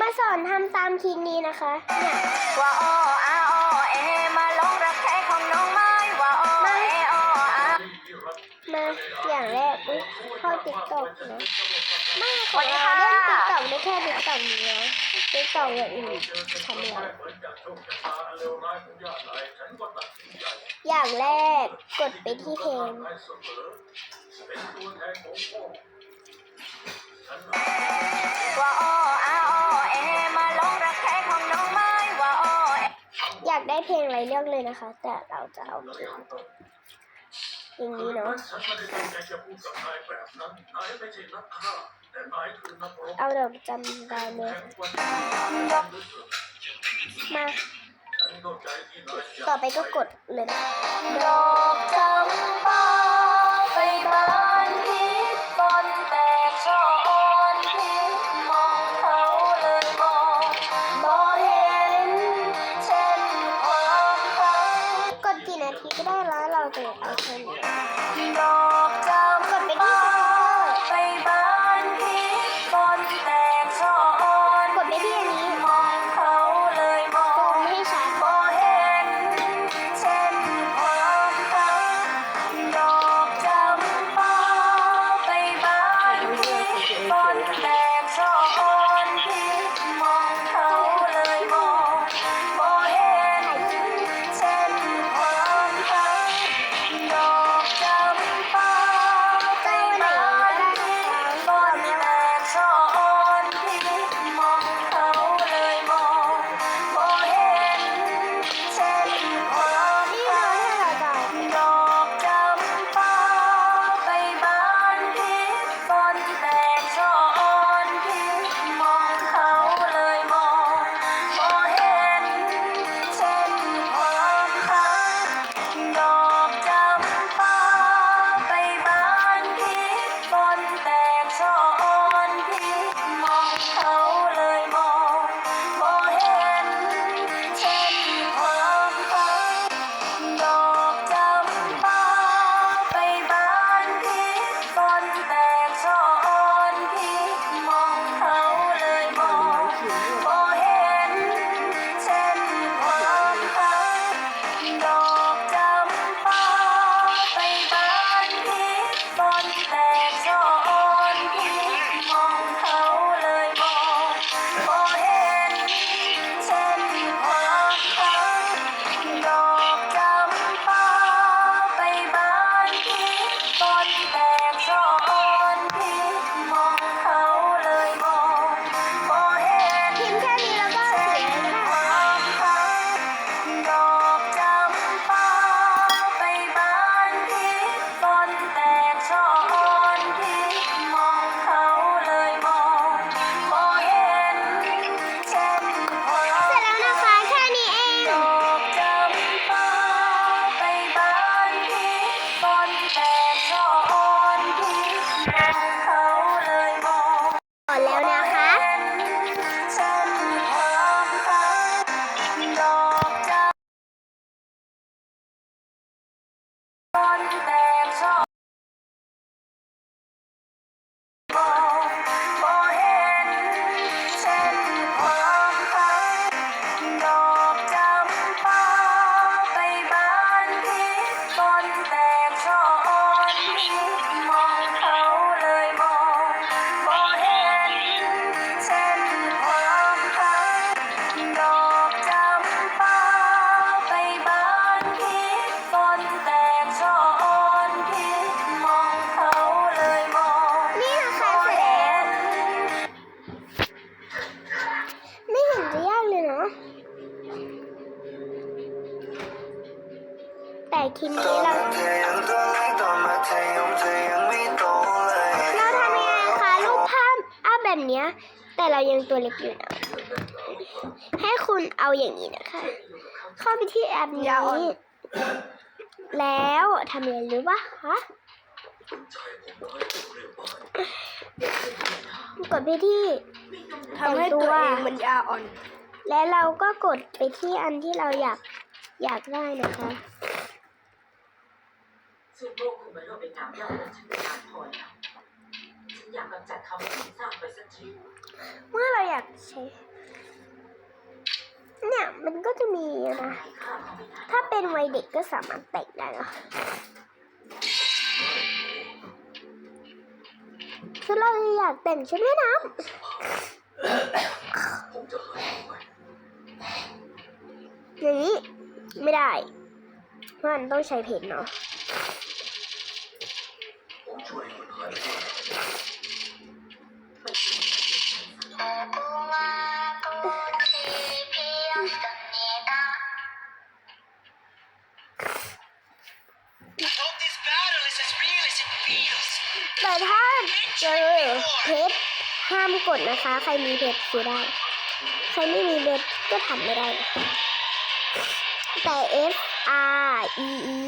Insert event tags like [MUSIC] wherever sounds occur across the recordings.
มาสอนทำตามคีนี้นะคะว่าโออาอ้อเอมาลงรักแท้ของน้องไม้ว่าอ้อเอออามาอย่างแรกอุ้ยเข้าติ๊กต็อกนะไม่ขอเราเล่นติ๊กต็อกไม่แค่ติ๊กต็อกเดียวติ๊กต็อกอย่างอื่นทำแล้อย่างแรกกดไปที่เพลง เพลงอะไรเลือกเลยนะคะ แต่เราจะเอาเพลงอย่างนี้เนาะเอาเดี๋จำได้ไหมมาต่อไปก็กดเลยดอกจำปา คลิปนี้เราเราทำยังไงคะรูปภาพอ้าแบบเนี้ย แต่เรายังตัวเล็กอยู่นะให้คุณเอาอย่างนี้นะคะ เข้าไปที่แอปนี้ แล้วทำยังไงรู้ปะคะกดไปที่ทำให้ตัวเองมันยาอ่อน และเราก็กดไปที่อันที่เราอยากอยากได้นะคะึ่งโลกคุมมโลเป็นน้ำย่อมฉันการพอแล้วฉันอยากกำจัดเขาให้สร้างไปสักทีเมื่อเราอยากใช้เนี่ยมันก็จะมีนะ ถ้าเป็นวัยเด็กก็สามารถแต่งได้เนาะคือเราอยากแต่งชุไว่ายน้ำอย่างนี้ไม่ได้เพราะมันต้องใช้เพลนเนาะ ชรห้ามกดนะคะ ใครมีเพชรซื้อได้ ใครไม่มีเพชรก็ทำไม่ได้นะคะแต่ F R E E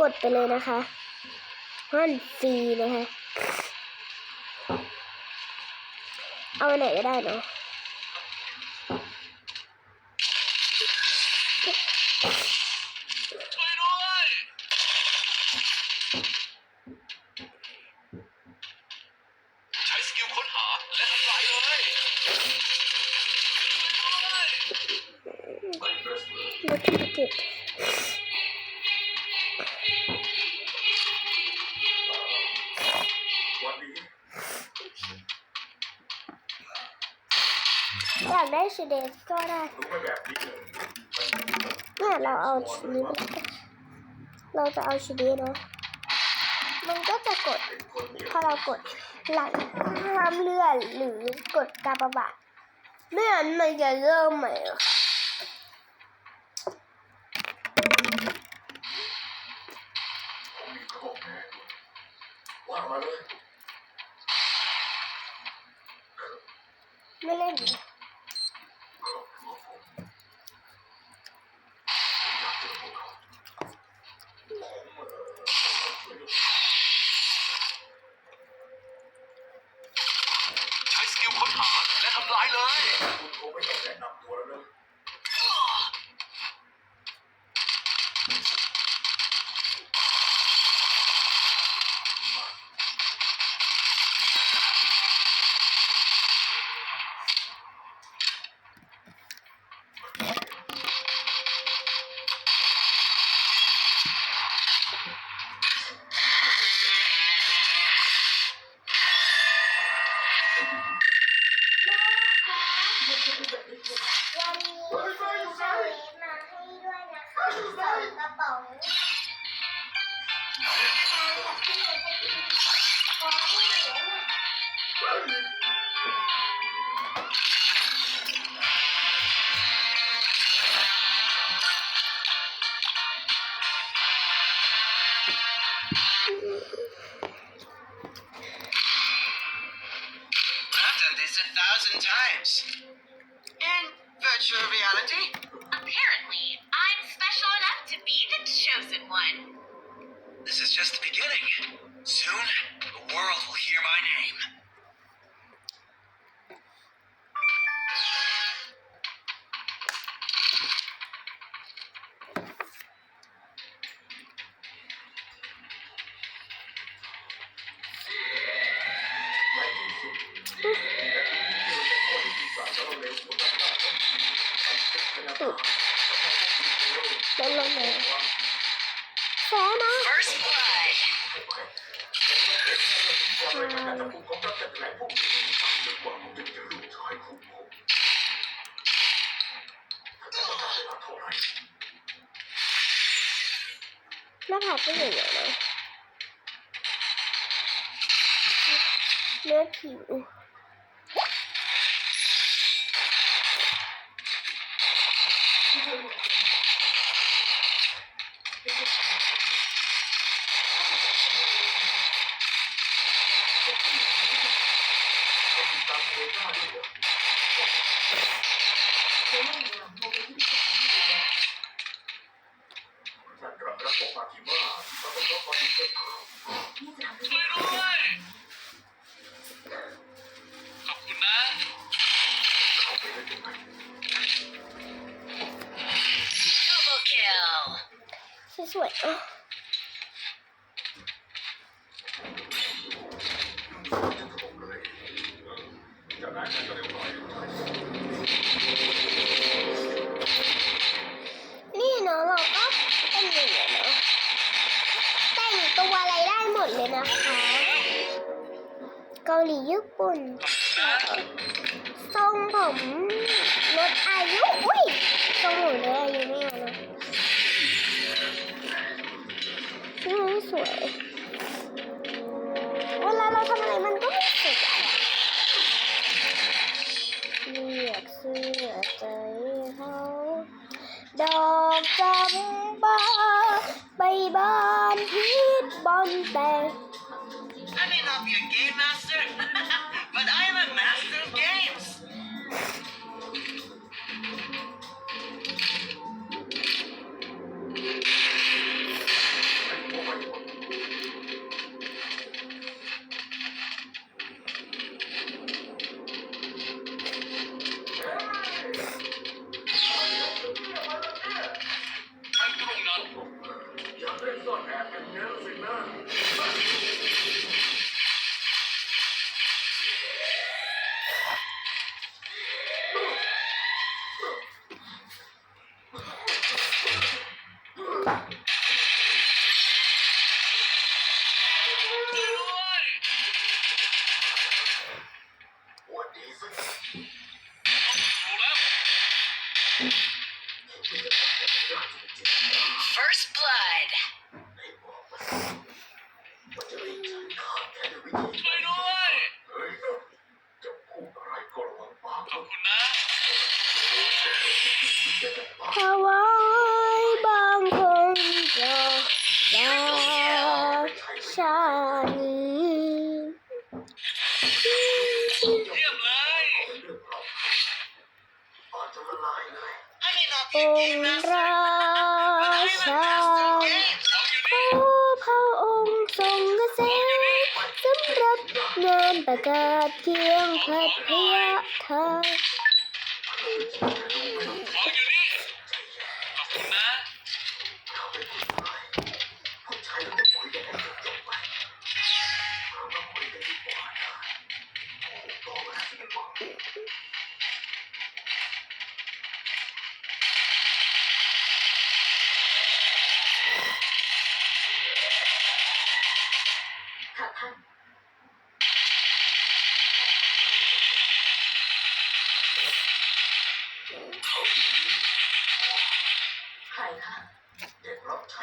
กดไปเลยนะคะฮันฟรีนะคะ เอาไหนก็ได้เนาะ ลูกธุรกิจวันนี้อยากได้ชีเดก็ได้เนี่ยเราเอาชีนี้เลยเราจะเอาชีนี้เนาะมันก็จะกด พอเรากดหลังห้ามเลื่อนหรือกดกาบาบาดไม่งั้นมันจะเริ่มใหม่อะมีข้อแม้ ว่ามาเลย ไม่เล่น ครอบครัวผมอยากเจอพวกเขาผมเออผมช่วยเหลือ ใช้สกิลค้นหาและทำลายเลย คุณคงไม่ต้องแนะนำตัวแล้วนะ วันนี้ซื้อเซเว่นมาให้ด้วยนะคะสองกระป๋อง virtual reality, Apparently, I'm special enough to be the chosen one. this is just the beginning. Soon, the world will hear my name. ความเป็นการจับกุมของรัฐแต่แถลงพวกนี้จนกว่าผมจะเจอลูกชายของผมถ้าจะต้องการเวลาเท่าไหร่หน้าผากก็ใหญ่ๆนะเนื้อผิว เขาติดตามโคต้าด้วยเหรอ นั่น กาหลีญี่ปุ่นทรงผมลดอายุ อุ้ยทรงหนูเลยอายุไม่เอานะอืมสวย เวลาเราทำอะไรมันก็ไม่สวยเรียกเสื้อใจเขาดอกจำปาใบบานพิษบอลแตก I may not be a game master, [LAUGHS] but I'm a master First blood. มันจะรีบจัดการแค่ด้วยวิธีช่วยด้วยเฮ้ยจะพูดอะไรก็ระวังปากขอบคุณนะ ถวายบางคนจะรักชานี องค์ราชาผู้พระองค์ทรงเกษมสำหรับงานประกาศเคียงพัทยาไทย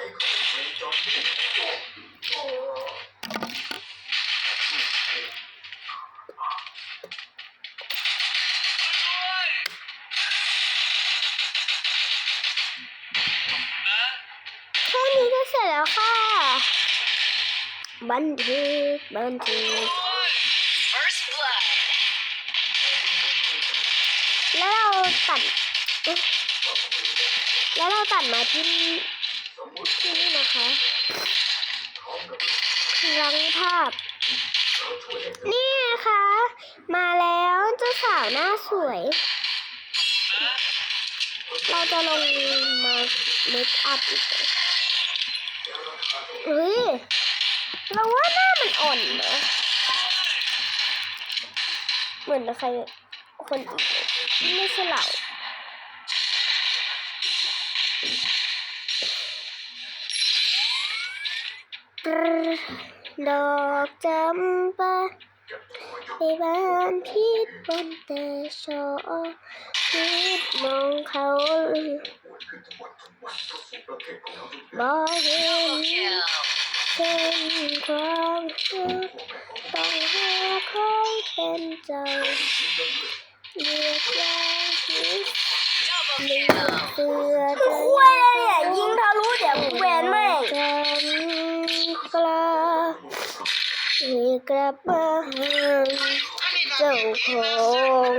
แค่นี้ก็เสร็จแล้วค่ะ บันทึกบันทึก First blood. แล้วเราตัด แล้วเราตัดมาที่ ที่นี่นะคะลังภาพ นี่นะคะ มาแล้วเจ้าสาวหน้าสวย เราจะลงมาเมคอัพอีกเฮ้ยเราว่าหน้ามันอ่อนนะเหมือนใครคนอื่นไม่ใช่เรา ดอกจำปาในบ้านพิษบนแต่ชอพิษมองเขาบ่เห็นเส้นความรักต้องหาใครเป็นใจเรียกยาคิด Double เลือดเสือจ กลับมาหาเจ้าของ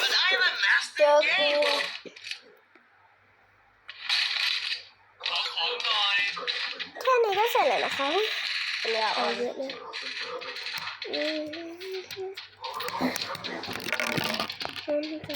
but I'm a เจ master อ of กู games. ขอของหน่อยแค่นี้ก็เสร็จแล้วนะคะเลือเอาเยอะเลยอืม